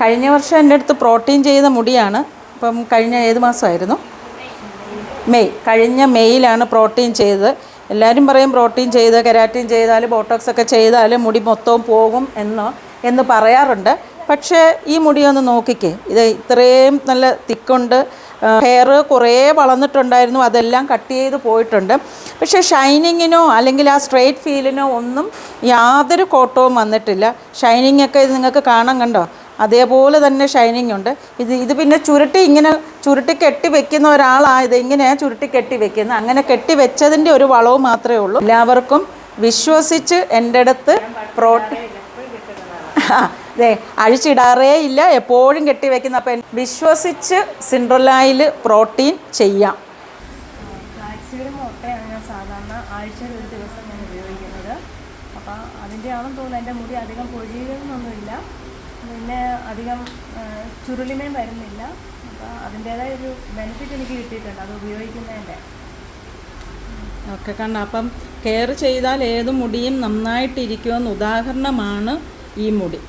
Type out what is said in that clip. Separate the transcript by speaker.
Speaker 1: കഴിഞ്ഞ വർഷം എന്റെ അടുത്ത് പ്രോട്ടീൻ ചെയ്ത മുടിയാണ്. ഇപ്പം കഴിഞ്ഞ ഏത് മാസമായിരുന്നു? മെയ്. കഴിഞ്ഞ മെയ്യിലാണ് പ്രോട്ടീൻ ചെയ്തത്. എല്ലാവരും പറയും പ്രോട്ടീൻ ചെയ്ത് കെരാറ്റിൻ ചെയ്താൽ ബോട്ടോക്സ് ഒക്കെ ചെയ്താൽ മുടി മൊത്തവും പോകും എന്ന് എന്ന് പറയാറുണ്ട്. പക്ഷേ ഈ മുടി ഒന്ന് നോക്കിക്കേ. ഇത് ഇത്രയും നല്ല തിക്കുണ്ട്. ഹെയർ കുറേ വളർന്നിട്ടുണ്ടായിരുന്നു. അതെല്ലാം കട്ട് ചെയ്ത് പോയിട്ടുണ്ട്. പക്ഷേ ഷൈനിങ്ങിനോ അല്ലെങ്കിൽ ആ സ്ട്രെയിറ്റ് ഫീലിനോ ഒന്നും യാതൊരു കോട്ടവും വന്നിട്ടില്ല. ഷൈനിങ് ഒക്കെ ഇത് നിങ്ങൾക്ക് കാണാൻ കണ്ടോ? അതേപോലെ തന്നെ ഷൈനിങ് ഉണ്ട്. ഇത് ഇത് പിന്നെ ചുരുട്ടി ഇങ്ങനെ ചുരുട്ടി കെട്ടി വെക്കുന്ന ഒരാളാണ് ഇത് ഇങ്ങനെയാണ് ചുരുട്ടി കെട്ടി വെക്കുന്നത് അങ്ങനെ കെട്ടി വെച്ചതിന്റെ ഒരു വളവ് മാത്രമേ ഉള്ളൂ. എല്ലാവർക്കും വിശ്വസിച്ച് എന്റെ അടുത്ത് പ്രോട്ടീൻ അതെ അഴിച്ചിടാറേ ഇല്ല. എപ്പോഴും കെട്ടി വെക്കുന്ന അപ്പം വിശ്വസിച്ച് സിൻഡ്രലായിൽ പ്രോട്ടീൻ ചെയ്യാം.
Speaker 2: സാധാരണ ആഴ്ചയിൽ ഒരു ദിവസം ഞാൻ ഉപയോഗിക്കുന്നത്. അപ്പോൾ അതിന്റെ ആണെന്ന് തോന്നുന്നു എന്റെ മുടി അധികം പൊഴിയുന്നൊന്നുമില്ല. പിന്നെ അധികം ചുരുളിമയും വരുന്നില്ല. അപ്പോൾ അതിന്റേതായ ഒരു ബെനിഫിറ്റ് എനിക്ക് കിട്ടിയിട്ടുണ്ട്. അത് ഉപയോഗിക്കുന്നതിന്റെ.
Speaker 1: ഒക്കെ കാരണം അപ്പം കെയർ ചെയ്താൽ ഏത് മുടിയും നന്നായിട്ടിരിക്കുമെന്ന് ഉദാഹരണമാണ് ഈ മുടി.